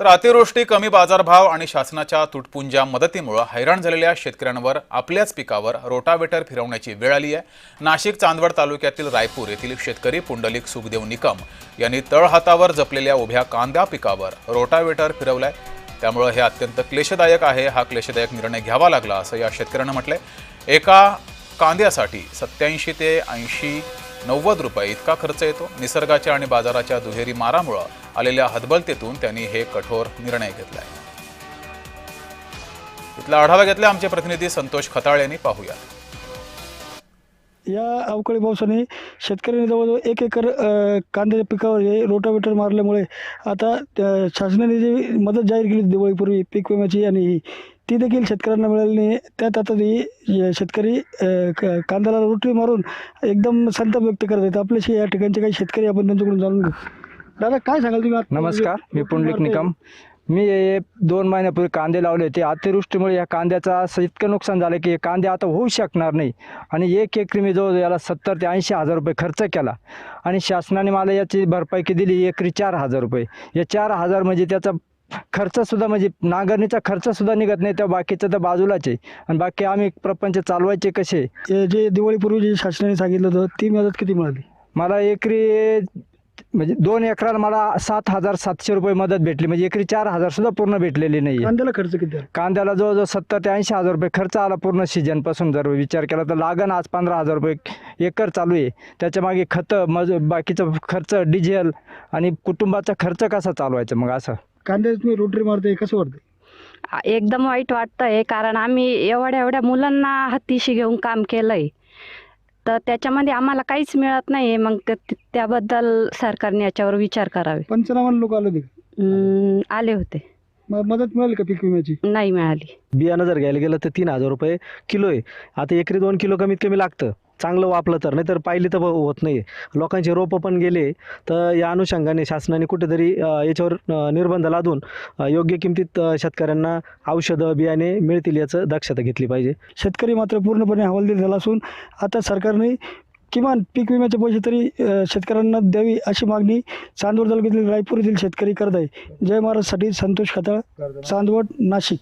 तर अतिवृष्टी कमी बाजारभाव आणि शासनाच्या तुटपुंज्या मदतीमुळे हैराण झालेल्या शेतकऱ्यांवर आपल्याच पिकावर रोटावेटर फिरवण्याची वेळ आली आहे. नाशिक चांदवड तालुक्यातील रायपूर येथील शेतकरी पुंडलिक सुखदेव निकम यांनी तळहातावर जपलेल्या उभ्या कांद्या पिकावर रोटावेटर फिरवलाय. त्यामुळे हे अत्यंत क्लेशदायक आहे. हा क्लेशदायक निर्णय घ्यावा लागला असं या शेतकऱ्यानं म्हटलंय. एका कांद्यासाठी सत्याऐंशी ते ऐंशी नव्वद रुपये इतका खर्च येतो. निसर्गाच्या आणि बाजाराच्या दुहेरी मारामुळं आलेल्या हतबलतेतून त्यांनी हे कठोर निर्णय घेतलाय. इथला आढावा घेतला आमचे प्रतिनिधी संतोष खताळ यांनी. पाहूया या अवकाळी पावसाने शेतकऱ्यांनी जवळजवळ एक एकर कांद्याच्या पिकावर हे रोटावेटर मारल्यामुळे आता शासनाने जी मदत जाहीर केली दिवाळीपूर्वी पीक विम्याची आणि ही ती देखील शेतकऱ्यांना मिळाली नाही. त्यात आता ही शेतकरी कांद्याला रोटरी मारून एकदम संताप व्यक्त करत आहेत. आपल्याशी या ठिकाणचे काही शेतकरी आपण त्यांच्याकडून जाणून घेऊ. दादा काय सांगाल तुम्ही? नमस्कार मी पुंडलिक निकम. मी हे दोन महिन्यापूर्वी कांदे लावले होते. अतिवृष्टीमुळे या कांद्याचं असं इतकं नुकसान झालं की हे कांदे आता होऊ शकणार नाही. आणि एक एकरी मी जवळ याला सत्तर ते ऐंशी हजार रुपये खर्च केला. आणि शासनाने मला याची भरपाई की दिली एकरी चार हजार रुपये. या चार हजार म्हणजे त्याचा खर्चसुद्धा म्हणजे नांगरणीचा खर्चसुद्धा निघत नाही त्या बाकीचं तर बाजूलाच आहे. आणि बाकी आम्ही प्रपंच चालवायचे कसे? जे दिवाळीपूर्वी जे शासनाने सांगितलं होतं ती मदत किती मिळाली? मला एकरी म्हणजे दोन एकराला मला सात हजार सातशे रुपये मदत भेटली. म्हणजे एकरी चार हजार सुद्धा पूर्ण भेटलेली नाही कांद्याला खर्च किती आला? कांद्याला जवळजवळ सत्तर ते ऐंशी हजार रुपये खर्च आला पूर्ण सीजनपासून जर विचार केला तर. लागण आज पंधरा हजार रुपये एकर चालू आहे. त्याच्यामागे खतं मज बाकीचं खर्च डिझेल आणि कुटुंबाचा खर्च कसा चालवायचा मग असं? कांद्याला तुम्ही रोटरी मारते कसं वाटतं एकदम वाईट वाटतंय कारण आम्ही एवढ्या एवढ्या मुलांना हातीशी घेऊन काम केलंय. तर त्याच्यामध्ये आम्हाला काहीच मिळत नाही मग ते- त्याबद्दल सरकारने याच्यावर विचार करावे. पंचनामा लोक आले होते का? हम्म, आले होते. मग मदत मिळाली का पीक विम्याची? नाही मिळाली. बियाणं जर घ्यायला गेलं तर तीन हजार रुपये किलो आहे. आता एकरी दोन किलो कमीत कमी लागतं. चांगलं वापलं तर नाही तर पाहिली तर होत नाही. लोकांचे रोपं पण गेले तर या अनुषंगाने शासनाने कुठेतरी याच्यावर निर्बंध लादून योग्य किमतीत शेतकऱ्यांना औषधं बियाणे मिळतील याचं दक्षता घेतली पाहिजे. शेतकरी मात्र पूर्णपणे हवालदिल झाला असून आता सरकारने किमान पीक विम्याचे पैसे तरी शेतकऱ्यांना द्यावी अशी मागणी चांदवड तालुक्यातील रायपूर येथील शेतकरी करत आहे. जय महाराजसाठी संतोष खताळ चांदवड नाशिक.